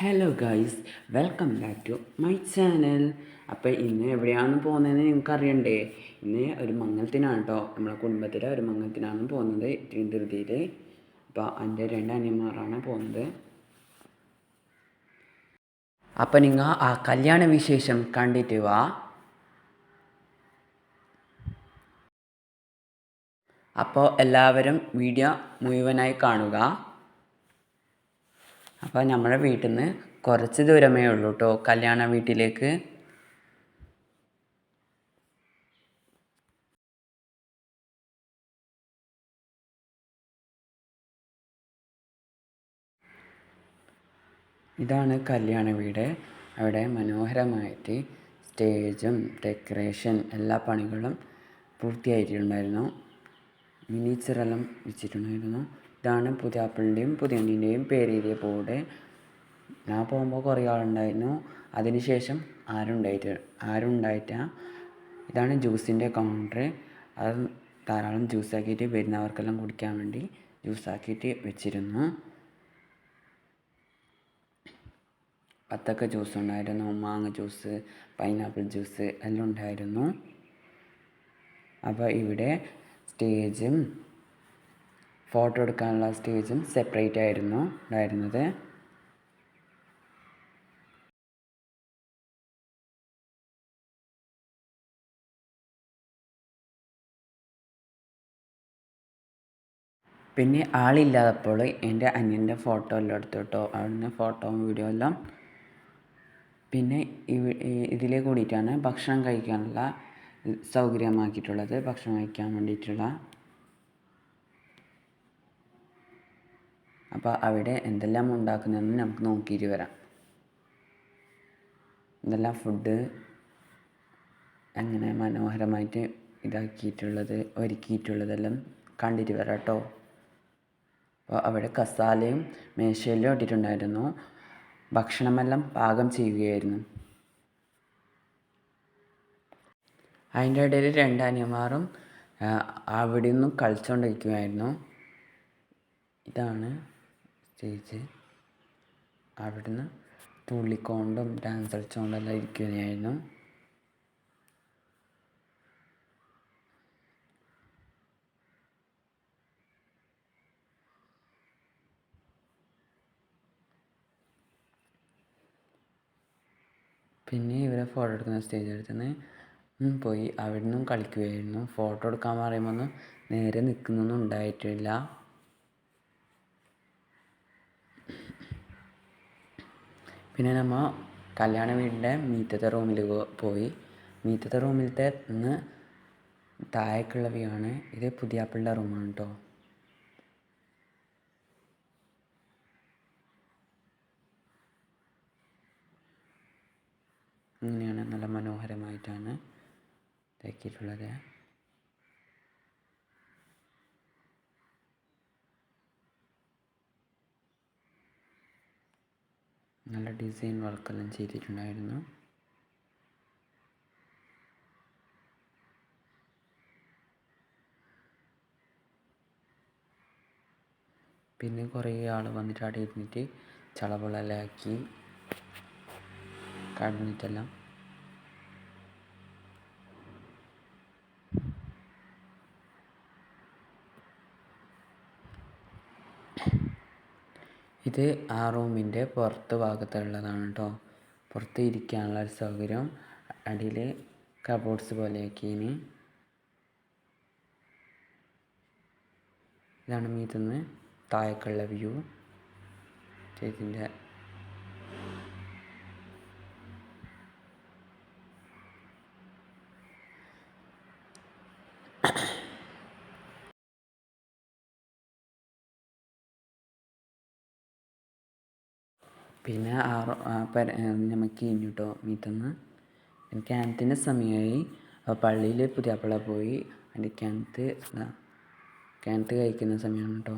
Hello guys welcome back to my channel അപ്പോൾ ഇന്ന് എവിടെയാണ് പോകുന്നതെന്ന് നിങ്ങൾക്ക് അറിയണ്ടേ ഇന്ന് ഒരു മംഗലത്തിനാണ് കേട്ടോ നമ്മളെ കുടുംബത്തിലെ ഒരു മംഗലത്തിനാണ് പോകുന്നത് തിരുവനന്തപുരത്തിൽ അപ്പോൾ എന്റെ രണ്ട് അനിയന്മാരാണ് പോകുന്നത്. അപ്പോൾ നിങ്ങൾ ആ കല്യാണ വിശേഷം കണ്ടിട്ട് വാ. അപ്പോൾ എല്ലാവരും വീഡിയോ മുഴുവനായി കാണുക. അപ്പോൾ നമ്മുടെ വീട്ടിൽ നിന്ന് കുറച്ച് ദൂരമേ ഉള്ളൂ കേട്ടോ കല്യാണ വീട്ടിലേക്ക്. ഇതാണ് കല്യാണ വീട്. അവിടെ മനോഹരമായിട്ട് സ്റ്റേജും ഡെക്കറേഷൻ എല്ലാ പണികളും പൂർത്തിയായിട്ടുണ്ടായിരുന്നു. മിനിച്ചറെല്ലാം വെച്ചിട്ടുണ്ടായിരുന്നു. ഇതാണ് പുതിയാപ്പിളിന്റെയും പുതിയണ്ണിന്റെയും പേരേരിയ ബോർഡ് ഞാൻ പോകുമ്പോൾ കുറേ ആളുണ്ടായിരുന്നു. അതിനുശേഷം ആരും ഉണ്ടായിട്ട് ആരും ഇതാണ് ജ്യൂസിന്റെ കൗണ്ടർ അത് ധാരാളം ജ്യൂസാക്കിയിട്ട് വരുന്നവർക്കെല്ലാം കുടിക്കാൻ വേണ്ടി ജ്യൂസാക്കിയിട്ട് വെച്ചിരുന്നു. വത്തക്ക ജ്യൂസ് ഉണ്ടായിരുന്നു. മാങ്ങ ജ്യൂസ് പൈനാപ്പിൾ ജ്യൂസ് എല്ലാം ഉണ്ടായിരുന്നു. അപ്പോൾ ഇവിടെ സ്റ്റേജും ഫോട്ടോ എടുക്കാനുള്ള സ്റ്റേജും സെപ്പറേറ്റ് ആയിരുന്നു ഉണ്ടായിരുന്നത്. പിന്നെ ആളില്ലാതപ്പോൾ എന്റെ അനിയന്റെ ഫോട്ടോ എല്ലാം എടുത്തു കേട്ടോ. അവിടുന്ന് ഫോട്ടോയും വീഡിയോ എല്ലാം. പിന്നെ ഇതിലേ കൂടിയിട്ടാണ് ഭക്ഷണം കഴിക്കാനുള്ള സൗകര്യമാക്കിയിട്ടുള്ളത് ഭക്ഷണം കഴിക്കാൻ വേണ്ടിയിട്ടുള്ള. അപ്പോൾ അവിടെ എന്തെല്ലാം ഉണ്ടാക്കുന്നതെന്ന് നമുക്ക് നോക്കിയിട്ട് വരാം. എന്തെല്ലാം ഫുഡ് അങ്ങനെ മനോഹരമായിട്ട് ഇതാക്കിയിട്ടുള്ളത് ഒരുക്കിയിട്ടുള്ളതെല്ലാം കണ്ടിട്ട് വരാം കേട്ടോ. അപ്പോൾ അവിടെ കസാലയും മേശയിലും ഇട്ടിട്ടുണ്ടായിരുന്നു. ഭക്ഷണമെല്ലാം പാകം ചെയ്യുകയായിരുന്നു. അതിന്റെ ഇടയിൽ രണ്ട് അനിയന്മാരും അവിടെ നിന്നും കളിച്ചുകൊണ്ടിരിക്കുമായിരുന്നു ഇതാണ് സ്റ്റേജ് അവിടുന്ന് തുള്ളിക്കൊണ്ടും ഡാൻസ് കളിച്ചുകൊണ്ടും എല്ലാം ഇരിക്കുകയായിരുന്നു. പിന്നെ ഇവരെ ഫോട്ടോ എടുക്കുന്ന സ്റ്റേജ് അടുത്തുനിന്ന് പോയി അവിടെ നിന്നും കളിക്കുകയായിരുന്നു. ഫോട്ടോ എടുക്കാൻ പറയുമ്പോൾ നേരെ നിൽക്കുന്നൊന്നും ഉണ്ടായിട്ടില്ല. പിന്നെ നമ്മൾ കല്യാണ വീടിന്റെ മീറ്റത്തെ റൂമിൽ പോയി. മീറ്റത്തെ റൂമിലത്തെ നിന്ന് താഴേക്കുള്ള വ്യൂ ആണ്. ഇത് പുതിയാപ്പിളുടെ റൂമാണ് കേട്ടോ ഇങ്ങനെയാണ് നല്ല മനോഹരമായിട്ടാണ് ഇതാക്കിയിട്ടുള്ളത് നല്ല ഡിസൈൻ വർക്കെല്ലാം ചെയ്തിട്ടുണ്ടായിരുന്നു. പിന്നെ കുറേ ആൾ വന്നിട്ട് അവിടെ ഇരുന്നിട്ട് ചളവളലാക്കി കടന്നിട്ടെല്ലാം. ഇത് ആ റൂമിന്റെ പുറത്ത് ഭാഗത്തുള്ളതാണ് കേട്ടോ പുറത്ത് ഇരിക്കാനുള്ള ഒരു സൗകര്യം. അടിയിൽ കബോർഡ്സ് പോലെയാക്കിയിന്. ഇതാണ് മീത്തുനിന്ന് താഴേക്കുള്ള വ്യൂ സ്റ്റേജിന്റെ പിന്നെ ആറ് നമുക്ക് കഴിഞ്ഞു കേട്ടോ മീറ്റന്ന്. ക്യാനത്തിന്റെ സമയമായി അപ്പോൾ പള്ളിയിൽ പുതിയാപ്പിള പോയി. അതിന്റെ ക്യാനത്ത് ക്യാനത്ത് കഴിക്കുന്ന സമയമാണ് കേട്ടോ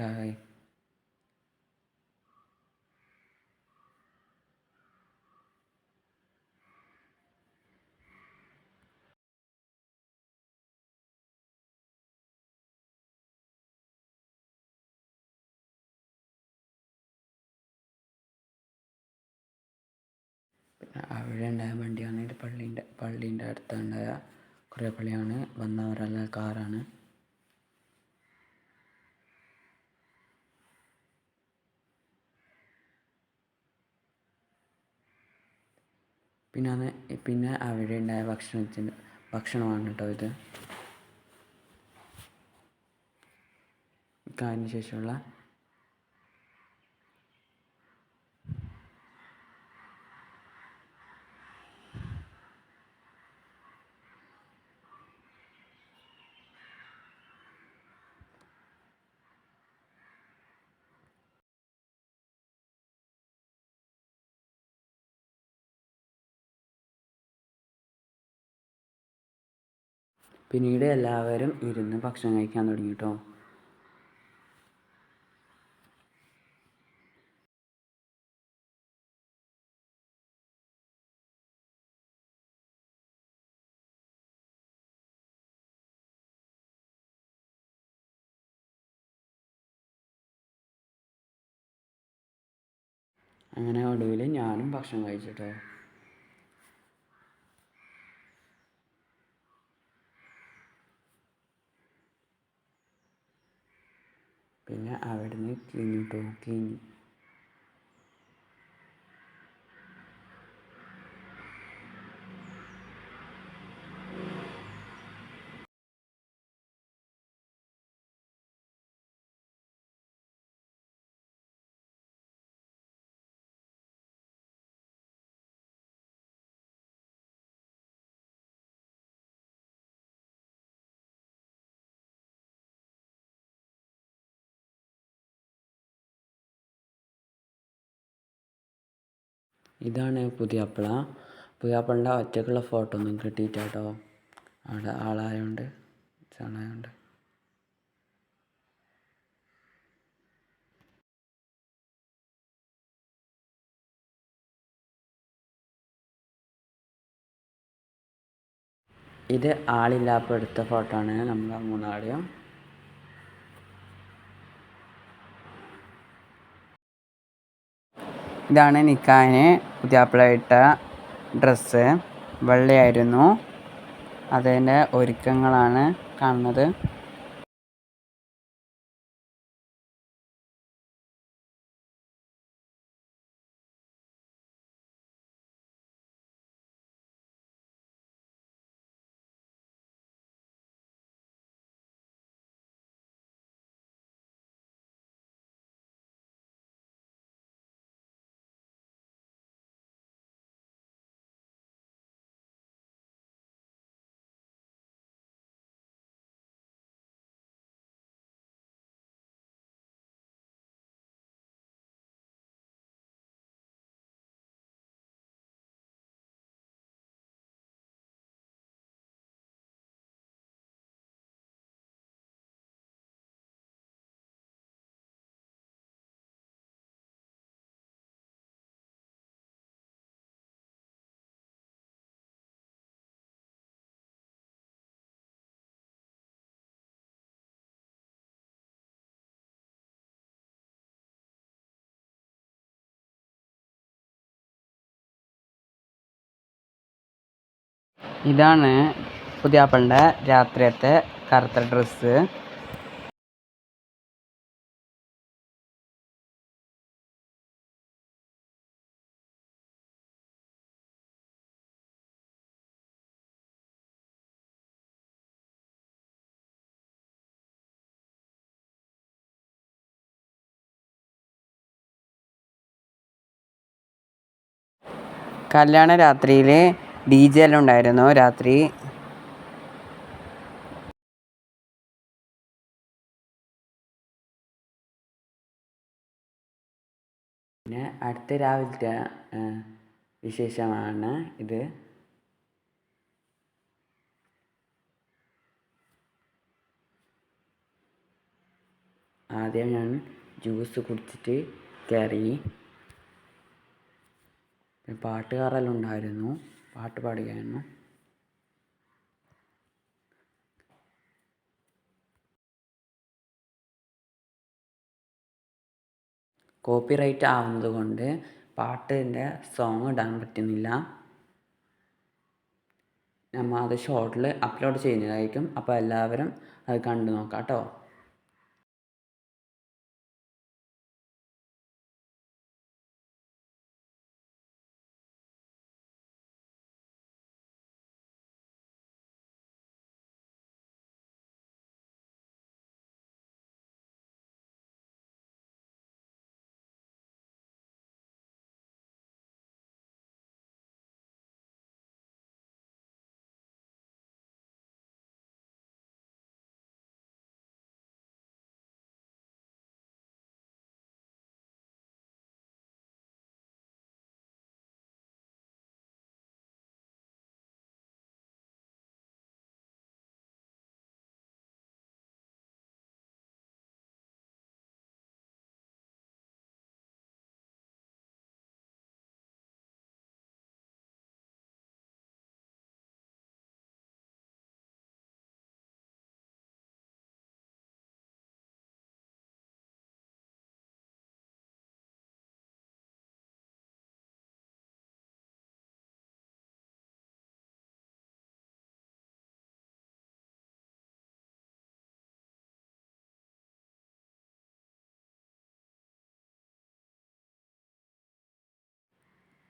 കായ് അവിടെ ഉണ്ടായ വണ്ടിയാണ് പള്ളീന്റെ പള്ളീന്റെ അടുത്തുണ്ടായ കുറേ പള്ളിയാണ്. വന്നവരെല്ലാം കാറാണ്. പിന്നെ പിന്നെ അവിടെ ഉണ്ടായ ഭക്ഷണത്തിന് ഭക്ഷണമാണ് കേട്ടോ ഇത്. അതിന് ശേഷമുള്ള പിന്നീട് എല്ലാവരും ഇരുന്ന് ഭക്ഷണം കഴിക്കാൻ തുടങ്ങി കേട്ടോ അങ്ങനെ ഒടുവിൽ ഞാനും ഭക്ഷണം കഴിച്ചു പിന്നെ അവിടുന്ന് കിഞ്ഞു കേട്ടോ കിഞ്ഞു ഇതാണ് പുതിയ പുതിയാപ്പിള. പുതിയാപ്പിളിന്റെ ഒറ്റയ്ക്കുള്ള ഫോട്ടോ ഒന്നും കിട്ടിയില്ല കേട്ടോ അവിടെ ആളായതുകൊണ്ട് ചാണായതുകൊണ്ട് ഇത് ആളില്ലാപ്പെടുത്ത ഫോട്ടോ ആണ് നമ്മൾ മൂന്നാളെയും ഇതാണ് നിക്കാന് പുതിയാപ്പിള ഇട്ട ഡ്രസ്സ്. വെള്ളയായിരുന്നു. അതിന്റെ ഒരുക്കങ്ങളാണ് കാണുന്നത്. ഇതാണ് പുതിയാപ്പിളിന്റെ രാത്രിയത്തെ കറുത്ത ഡ്രസ്സ്. കല്യാണ രാത്രിയിൽ ഡി ജെ എല്ലാം ഉണ്ടായിരുന്നു രാത്രി. പിന്നെ അടുത്ത രാവിലത്തെ വിശേഷമാണ് ഇത്. ആദ്യം ഞാൻ ജ്യൂസ് കുടിച്ചിട്ട് കയറി പാട്ടുകാരെല്ലാം ഉണ്ടായിരുന്നു. പാട്ട് പാടുകയായിരുന്നു കോപ്പിറൈറ്റ് ആവുന്നത് കൊണ്ട് പാട്ടിന്റെ സോങ് ഇടാൻ പറ്റുന്നില്ല. നമ്മൾ അത് ഷോർട്ടിൽ അപ്ലോഡ് ചെയ്യുന്നതായിരിക്കും. അപ്പോൾ എല്ലാവരും അത് കണ്ടു നോക്കാം കേട്ടോ.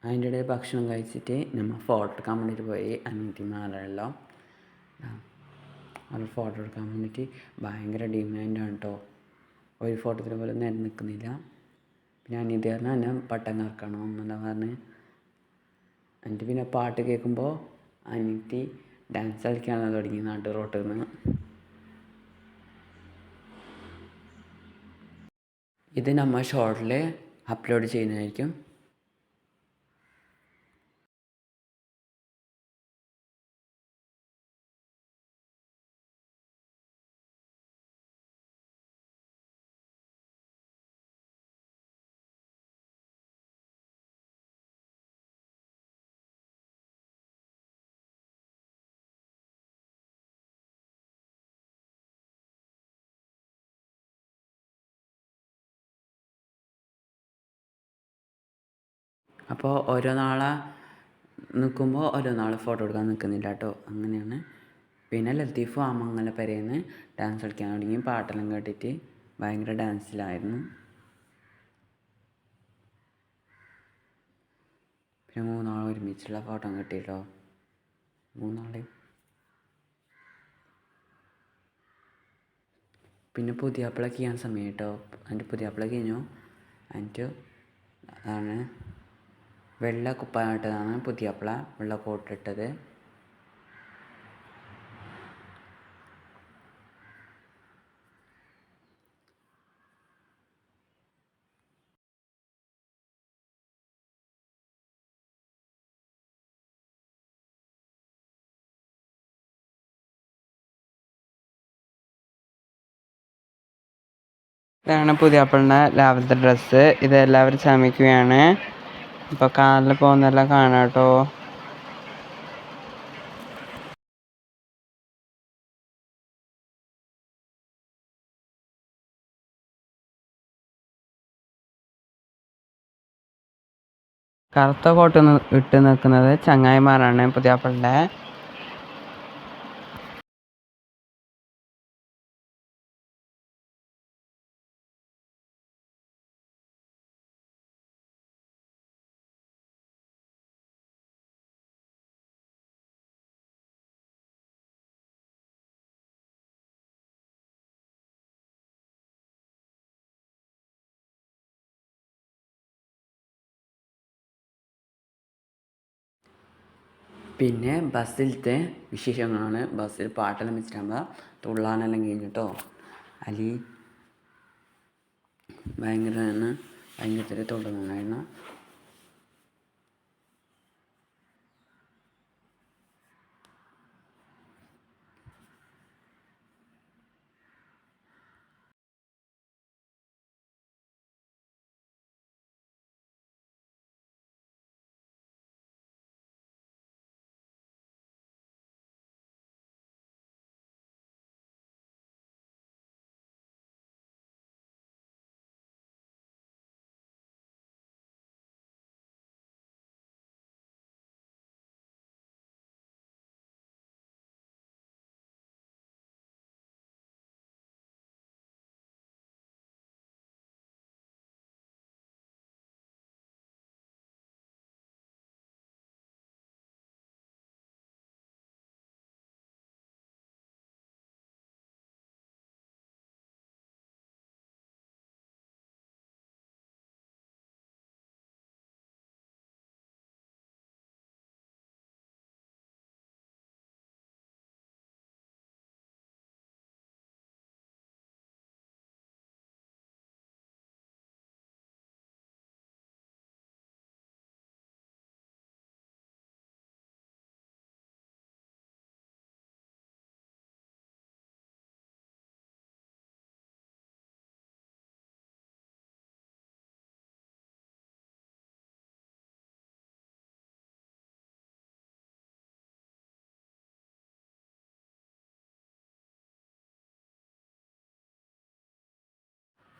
അതിന്റെ ഇടയിൽ ഭക്ഷണം കഴിച്ചിട്ട് നമ്മൾ ഫോട്ടോ എടുക്കാൻ വേണ്ടിയിട്ട് പോയി. അനിയത്തിമാരെല്ലാം അവർ ഫോട്ടോ എടുക്കാൻ വേണ്ടിയിട്ട് ഭയങ്കര ഡിമാൻഡാണ് കേട്ടോ ഒരു ഫോട്ടോത്തിന് പോലും നേരം നിൽക്കുന്നില്ല പിന്നെ അനിയത്തി പറഞ്ഞാൽ എന്നെ പട്ടം കറക്കണം എന്നല്ല പറഞ്ഞ്. എന്നിട്ട് പിന്നെ പാട്ട് കേൾക്കുമ്പോൾ അനിയത്തി ഡാൻസ് കളിക്കാനാണ് തുടങ്ങി നാട്ടു റോട്ടിൽ നിന്ന് ഇത് നമ്മൾ ഷോർട്ടിൽ അപ്ലോഡ് ചെയ്യുന്നതായിരിക്കും. അപ്പോൾ ഓരോ നാളെ നിൽക്കുമ്പോൾ ഓരോ നാൾ ഫോട്ടോ എടുക്കാൻ നിൽക്കുന്നില്ല കേട്ടോ അങ്ങനെയാണ്. പിന്നെ ലത്തീഫ് ആമങ്ങല പെരേന്ന് ഡാൻസ് കളിക്കാൻ തുടങ്ങി. പാട്ടെല്ലാം കേട്ടിട്ട് ഭയങ്കര ഡാൻസിലായിരുന്നു പിന്നെ മൂന്നാൾ ഒരുമിച്ചുള്ള ഫോട്ടോ കിട്ടി കേട്ടോ മൂന്നാളെയും. പിന്നെ പുതിയാപ്പിള ചെയ്യാൻ സമയം കേട്ടോ എന്റെ പുതിയാപ്പിള കഴിഞ്ഞു? എന്നിട്ട് അതാണ്. വെള്ള കുപ്പായിട്ടതാണ് പുതിയാപ്പിള വെള്ള കോട്ടിട്ടത് ഇതാണ് പുതിയാപ്പിളിന്റെ രാവിലത്തെ ഡ്രസ്സ്. ഇത് എല്ലാവരും ചമയ്ക്കുകയാണ് ഇപ്പോൾ കാറിൽ പോകുന്നെല്ലാം കാണാട്ടോ. കറുത്ത കോട്ട് ഇട്ട് നിൽക്കുന്നത് ചങ്ങായിമാരാണ് പുതിയാപ്പിളിന്റെ. പിന്നെ ബസ്സിലത്തെ വിശേഷങ്ങളാണ്. ബസ്സിൽ പാട്ടെല്ലാം വെച്ചിട്ടാകുമ്പോൾ തുള്ളാനെല്ലാം കഴിഞ്ഞു കേട്ടോ അലി ഭയങ്കരമാണ്. ഭയങ്കര തുള്ളുന്നുണ്ടായിരുന്നു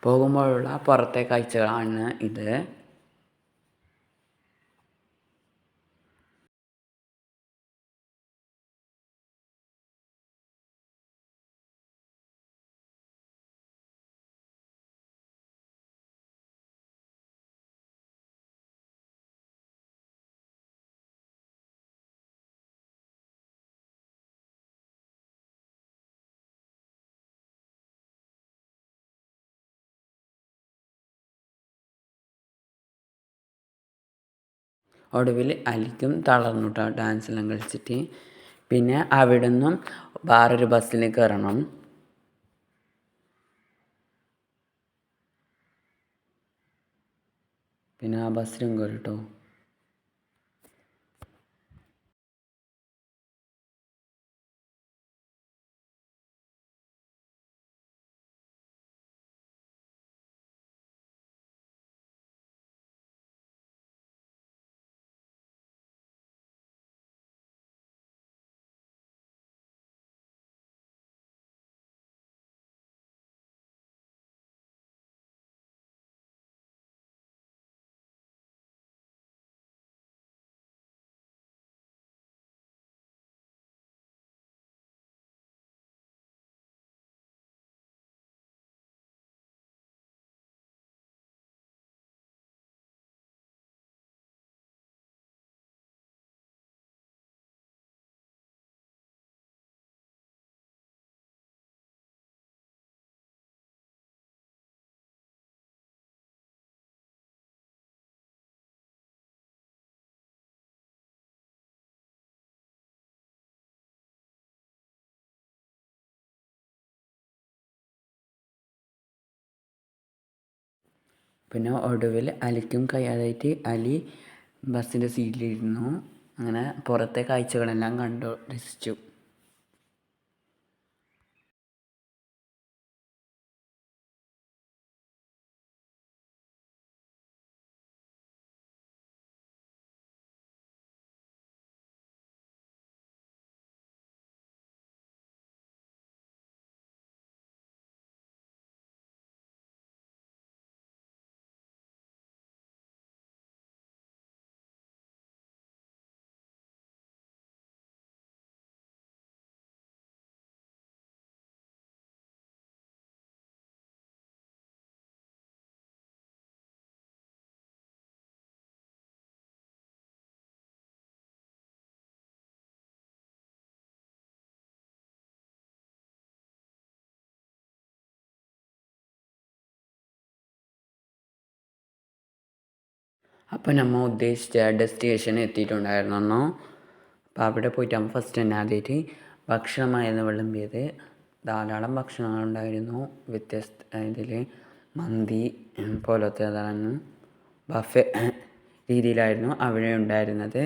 പോകുമ്പോഴുള്ള പുറത്തെ കാഴ്ചകളാണ് ഇത്. ഒടുവിൽ അലിക്കും തളർന്നു കേട്ടോ ഡാൻസെല്ലാം കളിച്ചിട്ട്. പിന്നെ അവിടെ നിന്നും വേറൊരു ബസ്സിൽ കയറണം പിന്നെ ആ ബസ്സിലും കയറി കേട്ടോ പിന്നെ ഒടുവിൽ അലിക്കും കഴിയാതായിട്ട് അലി ബസ്സിന്റെ സീറ്റിലിരുന്നു. അങ്ങനെ പുറത്തെ കാഴ്ചകളെല്ലാം കണ്ടു രസിച്ചു. അപ്പോൾ നമ്മൾ ഉദ്ദേശിച്ച ഡെസ്റ്റിനേഷൻ എത്തിയിട്ടുണ്ടായിരുന്നു അപ്പോൾ അവിടെ പോയിട്ട് നമ്മൾ ഫസ്റ്റ് തന്നെ ആദ്യമായിട്ട് ഭക്ഷണമായിരുന്നു വിളമ്പിയത്. ധാരാളം ഭക്ഷണങ്ങളുണ്ടായിരുന്നു. വ്യത്യസ്ത ഇതിൽ മന്തി പോലത്തെ പോലത്തേതാണ് ബഫെ രീതിയിലായിരുന്നു അവിടെ ഉണ്ടായിരുന്നത്.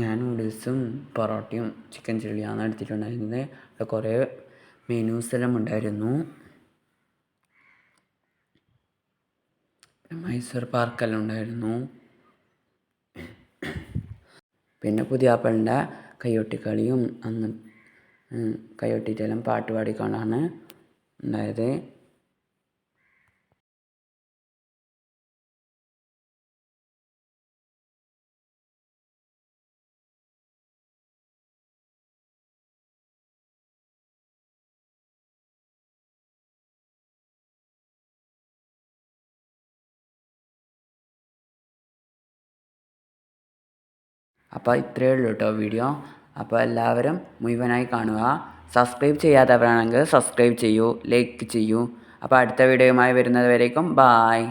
ഞാൻ നൂഡിൽസും പൊറോട്ടയും ചിക്കൻ ചില്ലിയാണ് എടുത്തിട്ടുണ്ടായിരുന്നത്. അവിടെ കുറേ മെനൂസ് എല്ലാം ഉണ്ടായിരുന്നു. മൈസൂർ പാർക്കെല്ലാം ഉണ്ടായിരുന്നു. പിന്നെ പുതിയാപ്പളിന്റെ കയ്യൊട്ടിക്കളിയും അന്ന് കയ്യൊട്ടിയിട്ടെല്ലാം പാട്ട് പാടിക്കൊണ്ടാണ് ഉണ്ടായത്. അപ്പോൾ ഇത്രയേ ഉള്ളൂ കേട്ടോ വീഡിയോ അപ്പോൾ എല്ലാവരും മുഴുവനായി കാണുക. സബ്സ്ക്രൈബ് ചെയ്യാത്തവരാണെങ്കിൽ സബ്സ്ക്രൈബ് ചെയ്യൂ ലൈക്ക് ചെയ്യൂ. അപ്പോൾ അടുത്ത വീഡിയോയുമായി വരുന്നത് വരേക്കും ബായ്